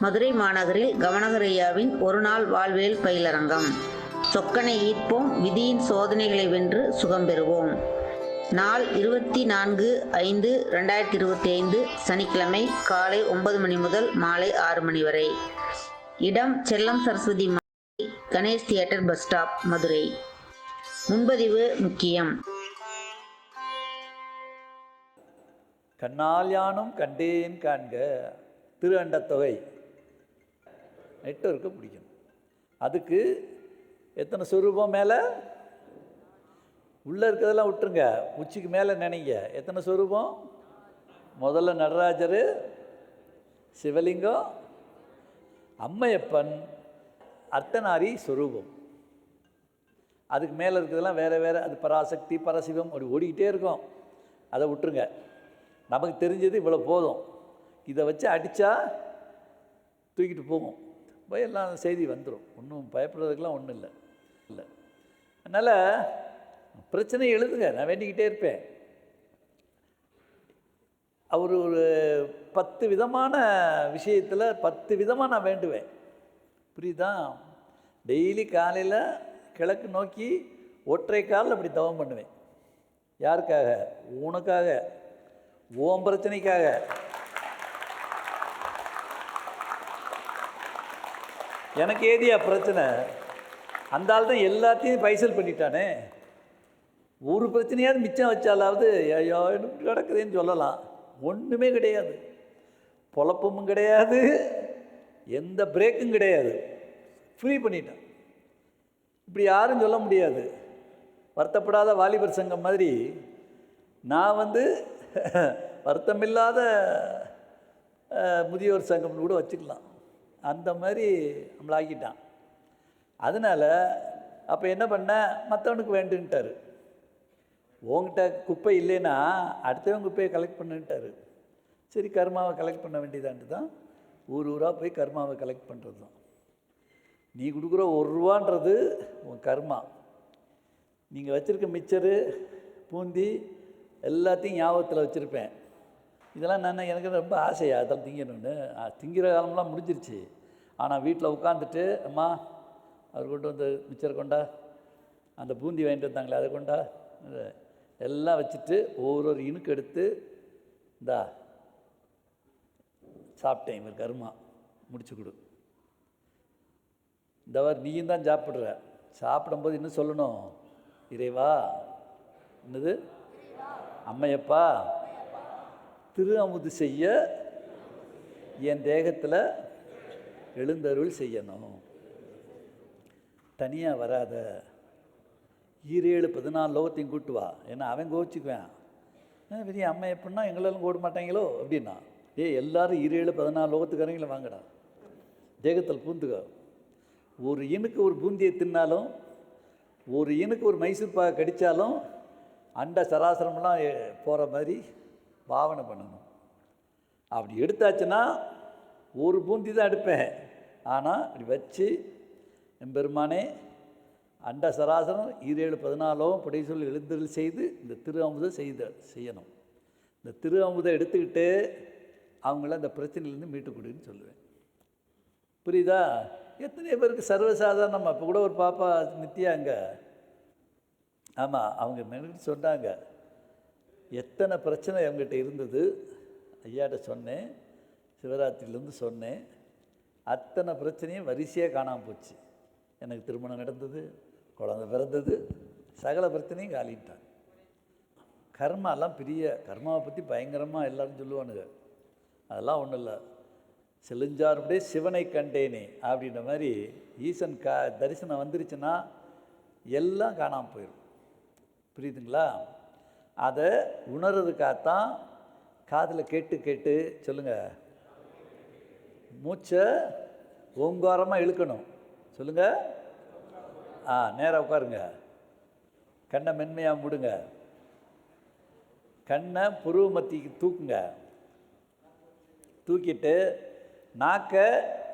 மதுரை மாநகரில் கவனகரையாவின் ஒருநாள் வாழ்வியல் பயிலரங்கம். சொக்கனை ஈர்ப்போம் விதியின் சோதனைகளை வென்று சுகம் பெறுவோம். நாள் இருபத்தி நான்கு ஐந்து ரெண்டாயிரத்தி இருபத்தி ஐந்து சனிக்கிழமை காலை ஒன்பது மணி முதல் மாலை ஆறு மணி வரை. இடம் Chellam Saraswathi Ganesh theatre bus stop Madurai. முன்பதிவு முக்கியம். கண்ணால் யானும் கண்டேன் காண்க திரு அண்டத்தொகை. நெட்ஒர்க்கை பிடிக்கணும். அதுக்கு எத்தனை ஸ்வரூபம் மேலே? உள்ளே இருக்கிறதெல்லாம் விட்டுருங்க. உச்சிக்கு மேலே நினைங்க. எத்தனை சொரூபம்? முதல்ல நடராஜர் சிவலிங்கம் அம்மையப்பன் அர்த்தநாரி சொரூபம். அதுக்கு மேலே இருக்கிறதெல்லாம் வேறு வேறு. அது பராசக்தி பரசிவம் அப்படி ஓடிக்கிட்டே இருக்கும். அதை விட்டுருங்க. நமக்கு தெரிஞ்சது இவ்வளோ போதும். இதை வச்சு அடித்தா தூக்கிட்டு போகும். போய் எல்லாம் செய்தி வந்துடும் ஒன்றும் பயப்படுறதுக்கெலாம் ஒன்றும் இல்லை. இல்லை. அதனால் பிரச்சனை எழுதுங்க. நான் வேண்டிக்கிட்டே இருப்பேன். அவர் ஒரு பத்து விதமான விஷயத்தில் பத்து விதமாக நான் வேண்டுவேன். புரியுதா? டெய்லி காலையில் கிழக்கு நோக்கி ஒற்றை காலில் அப்படி தவம் பண்ணுவேன். யாருக்காக? உனக்காக. ஓம் பிரச்சனைக்காக. எனக்கு ஏதியா பிரச்சனை? அந்த ஆள் தான் எல்லாத்தையும் பைசல் பண்ணிட்டானே. ஒரு பிரச்சனையாவது மிச்சம் வச்சாலாவது ஐயோ எனக்கு கிடக்குதுன்னு சொல்லலாம். ஒன்றுமே கிடையாது. பொழப்பமும் கிடையாது. எந்த பிரேக்கும் கிடையாது. ஃப்ரீ பண்ணிட்டான். இப்படி யாரும் சொல்ல முடியாது. வருத்தப்படாத வாலிபர் சங்கம் மாதிரி நான் வந்து வருத்தமில்லாத முதியோர் சங்கம்னு கூட வச்சுக்கலாம். அந்த மாதிரி நம்மளை ஆக்கிட்டான் அதனால் அப்போ என்ன பண்ண? மற்றவனுக்கு வேண்டுன்ட்டார். உங்ககிட்ட குப்பை இல்லைன்னா அடுத்தவன் குப்பையை கலெக்ட் பண்ணுன்ட்டாரு. சரி கர்மாவை கலெக்ட் பண்ண வேண்டியதான்ட்டு தான் ஊர் ஊராக போய் கர்மாவை கலெக்ட் பண்ணுறது தான் நீ கொடுக்குற ஒரு ரூபான்றது உன் கர்மா. நீங்கள் வச்சுருக்க மிச்சரு பூந்தி எல்லாத்தையும் ஞாபகத்தில் வச்சுருப்பேன். இதெல்லாம் நான் எனக்கு ரொம்ப ஆசையா? அதெல்லாம் திங்கணும்னு. திங்கிற காலம்லாம் முடிஞ்சிருச்சு. ஆனால் வீட்டில் உட்காந்துட்டு அம்மா அவர் கொண்டு வந்து மிச்சர் கொண்டா? அந்த பூந்தி வாங்கிட்டு வந்தாங்களே அதை கொண்டா? எல்லாம் வச்சுட்டு ஒவ்வொரு ஒரு இனுக்கு எடுத்து இந்தா சாப்பிட்டேன் இவர் கருமா. முடிச்சு கொடு. இந்தவர் நீயும் தான் சாப்பிட்ற. சாப்பிடும்போது இன்னும் சொல்லணும். இறைவா என்னது? அம்மையப்பா திரு அமுது செய்ய என் தேகத்தில் எழுந்தருள் செய்யணும். தனியாக வராத. ஈரேழு பதினாலு லோகத்தையும் கூட்டு வா. ஏன்னா அவன் கோவிச்சுக்குவேன். பெரிய அம்மா எப்படின்னா எங்களெல்லாம் கூட மாட்டாங்களோ? அப்படின்னா. ஏய் எல்லாரும் ஈரேழு பதினாலு லோகத்துக்காரங்கள வாங்கடா. தேகத்தில் பூந்துக்க. ஒரு இனுக்கு ஒரு பூந்தியை தின்னாலும் ஒரு இனுக்கு ஒரு மைசூர் பாக கடித்தாலும் அண்ட சராசரமெல்லாம் போகிற மாதிரி பாவனை பண்ணணும். அப்படி எடுத்தாச்சுன்னா ஒரு பூந்தி தான் எடுப்பேன். ஆனால் இப்படி வச்சு எம்பெருமானே அண்ட சராசரம் ஈரேழு பதினாலும் படை சொல்லி எழுந்தருள் செய்து இந்த திரு அமுதம் செய்த செய்யணும். இந்த திரு அமுதை எடுத்துக்கிட்டு அவங்கள அந்த பிரச்சனையிலேருந்து மீட்டு கொடுன்னு சொல்லுவேன். புரியுதா? எத்தனை பேருக்கு சர்வசாதாரணம் இப்போ கூட ஒரு பாப்பா நித்யா அங்கே. ஆமாம் அவங்க மெனு சொன்னாங்க எத்தனை பிரச்சனை என்கிட்ட இருந்தது? ஐயாட்ட சொன்னேன். சிவராத்திரிலேருந்து சொன்னேன். அத்தனை பிரச்சனையும் வரிசையாக காணாமல் போச்சு. எனக்கு திருமணம் நடந்தது குழந்தை பிறந்தது சகல பிரச்சனையும் காலிட்டாங்க கர்மாலாம் பெரிய கர்மாவை பற்றி பயங்கரமாக எல்லாரும் சொல்லுவானுங்க. அதெல்லாம் ஒன்றும் இல்லை. செலுஞ்சாருடைய சிவனை கண்டேனே அப்படின்ற மாதிரி ஈசன் கா தரிசனம் வந்துருச்சுன்னா எல்லாம் காணாமல் போயிடும் புரியுதுங்களா? அதை உணர்றதுக்காகத்தான் காதில் கேட்டு கேட்டு சொல்லுங்கள் மூச்சை ஓங்காரமாக இழுக்கணும். சொல்லுங்கள் ஆ நேராக உட்காருங்க. கண்ணை மென்மையாக மூடுங்க. கண்ணை புருவ மத்திக்கு தூக்குங்க. தூக்கிட்டு நாக்கை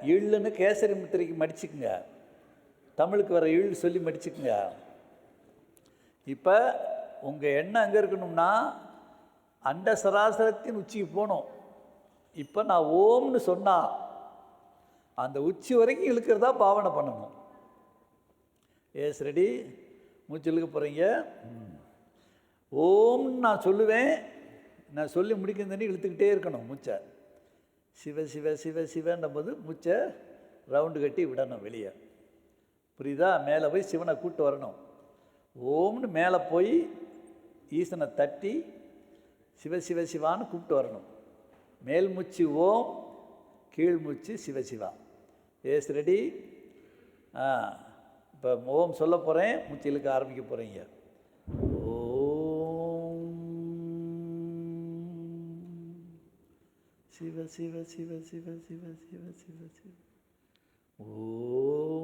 இள்ளுன்னு கேசரி முத்திரைக்கு மடிச்சுக்குங்க. தமிழுக்கு வர இழு சொல்லி மடிச்சுக்குங்க. இப்போ உங்கள் எண்ணம் எங்கே இருக்கணும்னா அண்ட சராசரத்தின் உச்சிக்கு போகணும். இப்போ நான் ஓம்னு சொன்னால் அந்த உச்சி வரைக்கும் இழுக்கிறதா பாவனை பண்ணணும். Yes ready? மூச்சு இழுக்க போகிறீங்க ஓம்னு நான் சொல்லுவேன். நான் சொல்லி முடிக்கிறதுன்னு இழுத்துக்கிட்டே இருக்கணும் மூச்சை. சிவ சிவ சிவ சிவன்னும் போது மூச்சை ரவுண்டு கட்டி விடணும் வெளியே. புரியுதா? மேலே போய் சிவனை கூப்பிட்டு வரணும். ஓம்னு மேலே போய் ஈசனை தட்டி சிவ சிவ சிவான்னு கூப்பிட்டு வரணும். மேல் மூச்சு ஓம் கீழ் மூச்சு சிவசிவா ஏஸ் ரெடி? ஆ இப்போ ஓம் சொல்ல போகிறேன் மூச்சு இழுக்க ஆரம்பிக்க போகிறீங்க ஓம் சிவ சிவ சிவ சிவ சிவ சிவ சிவ சிவ. ஓம்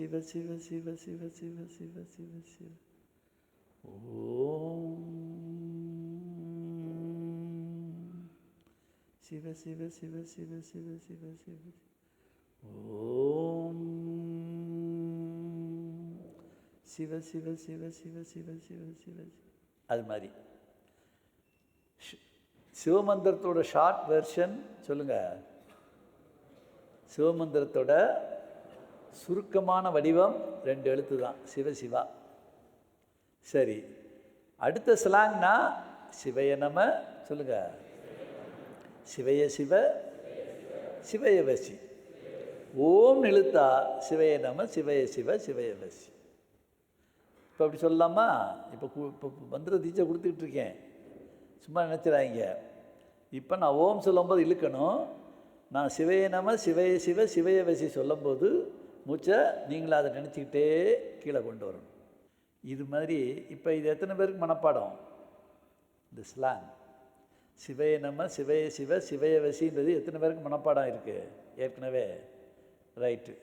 சிவ சிவ சிவ சிவ சிவ சிவ சிவ சிவ ஓம் சிவ சிவ சிவ சிவ சிவ சிவ சிவ ஓம் சிவ சிவ சிவ சிவ சிவ சிவ சிவ அது மாதிரி சிவமந்திரத்தோட ஷார்ட் வெர்ஷன் சொல்லுங்க சிவமந்திரத்தோட சுருக்கமான வடிவம் ரெண்டு எழுத்து தான். சிவ சிவா. சரி. அடுத்த ஸ்லாங்னா சிவைய நம சொல்லுங்க. சிவைய சிவ சிவைய வசி. ஓம் எழுத்தா சிவைய நம சிவைய சிவ சிவைய வசி. இப்போ அப்படி சொல்லலாமா? இப்போ கு- இப்போ மந்திர தீட்சை கொடுத்துக்கிட்டு இருக்கேன். சும்மா நினச்சிடாங்க இப்போ நான் ஓம் சொல்லும்போது இழுக்கணும். நான் சிவைய நம சிவைய சிவ சிவைய வசி சொல்லும்போது மூச்சை நீங்களும் அதை நினச்சிக்கிட்டே கீழே கொண்டு வரணும். இது மாதிரி இப்போ இது எத்தனை பேருக்கு மனப்பாடம்? இந்த ஸ்லாங் சிவைய நம்ம சிவைய சிவ சிவைய வசின்றது எத்தனை பேருக்கு மனப்பாடம் இருக்குது ஏற்கனவே. ரைட்டு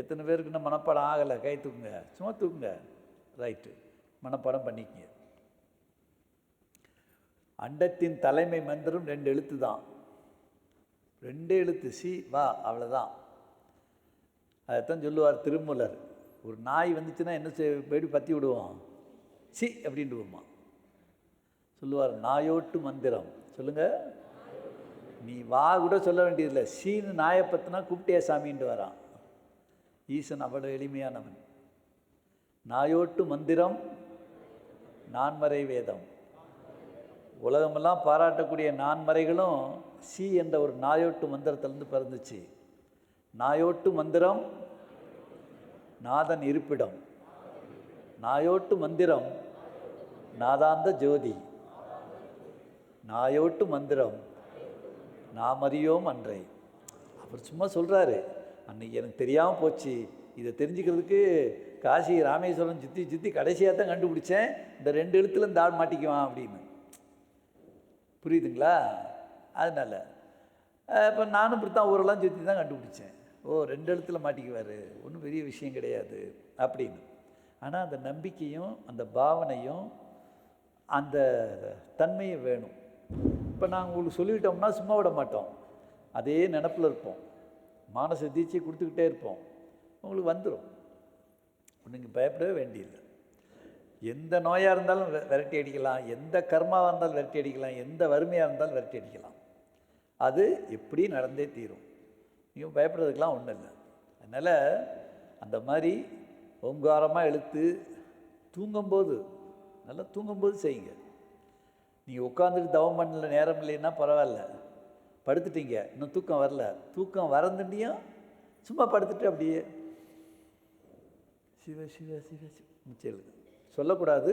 எத்தனை பேருக்கு இன்னும் மனப்பாடம் ஆகலை? கை தூக்குங்க. சும்மா தூக்குங்க. ரைட்டு மனப்பாடம் பண்ணிக்கங்க. அண்டத்தின் தலைமை மந்திரம் ரெண்டு எழுத்து தான் ரெண்டே எழுத்து சி வா அவ்வளோதான் அதைத்தான் சொல்லுவார் திருமூலர். ஒரு நாய் வந்துச்சுன்னா என்ன செய் போய் பற்றி விடுவோம். சி அப்படின்ட்டுவோமா சொல்லுவார் நாயோட்டு மந்திரம். சொல்லுங்கள் நீ வா கூட சொல்ல வேண்டியதில்லை. சீனு நாயை பற்றினா கூப்பிட்டே சாமின்ட்டு வரான். ஈசன் அவ்வளோ எளிமையானவன். நாயோட்டு மந்திரம் நான்மறை வேதம். உலகமெல்லாம் பாராட்டக்கூடிய நான்மறைகளும் சி என்ற ஒரு நாயோட்டு மந்திரத்திலேருந்து பிறந்துச்சு. நாயோட்டு மந்திரம் நாதன் இருப்பிடம். நாயோட்டு மந்திரம் நாதாந்த ஜோதி. நாயோட்டு மந்திரம் நாமறியோம் அன்றை. அவர் சும்மா சொல்கிறாரு அன்னைக்கு எனக்கு தெரியாமல் போச்சு. இதை தெரிஞ்சுக்கிறதுக்கு காசி ராமேஸ்வரம் சுற்றி சுற்றி கடைசியாக தான் கண்டுபிடிச்சேன். இந்த ரெண்டு எழுத்துல இந்த ஆள் மாட்டிக்குவான் அப்படின்னு. புரியுதுங்களா? அதனால் இப்போ நானும் இப்படி தான் ஊரெல்லாம் சுற்றி தான் கண்டுபிடிச்சேன். ஓ ரெண்டு இடத்துல மாட்டிக்குவார். ஒன்றும் பெரிய விஷயம் கிடையாது. அப்படின்னு. ஆனால் அந்த நம்பிக்கையும் அந்த பாவனையும் அந்த தன்மையும் வேணும். இப்போ நாங்கள் உங்களுக்கு சொல்லிவிட்டோம்னா சும்மா விட மாட்டோம். அதே நினப்பில் இருப்போம். மானச தீட்சை கொடுத்துக்கிட்டே இருப்போம். உங்களுக்கு வந்துடும் நீங்கள் பயப்படவே வேண்டியதில்லை. எந்த நோயாக இருந்தாலும் விரட்டி அடிக்கலாம். எந்த கர்மாவாக இருந்தாலும் விரட்டி அடிக்கலாம். எந்த வறுமையாக இருந்தாலும் விரட்டி அடிக்கலாம். அது எப்படி நடந்தே தீரும். நீங்கள் பயப்படுறதுக்கெலாம் ஒன்றும் இல்லை. அதனால் அந்த மாதிரி ஓங்காரமாக இழுத்து தூங்கும்போது நல்லா தூங்கும்போது செய்யுங்க. நீங்கள் உட்காந்துட்டு தவம் பண்ணல நேரம் இல்லைன்னா பரவாயில்ல. படுத்துட்டீங்க இன்னும் தூக்கம் வரல. தூக்கம் வரந்துட்டியும் சும்மா படுத்துட்டு அப்படியே சிவ சிவ சிவ சிவ மிச்சம் எழுது சொல்லக்கூடாது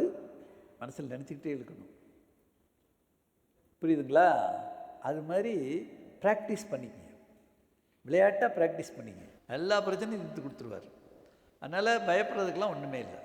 மனசில் நினச்சிக்கிட்டே இழுக்கணும் புரியுதுங்களா? அது மாதிரி ப்ராக்டிஸ் பண்ணிக்கங்க. விளையாட்டாக ப்ராக்டிஸ் பண்ணிங்க. எல்லா பிரச்சனையும் தீர்த்து கொடுத்துருவார். அதனால் பயப்படுறதுக்கெலாம் ஒன்றுமே இல்லை.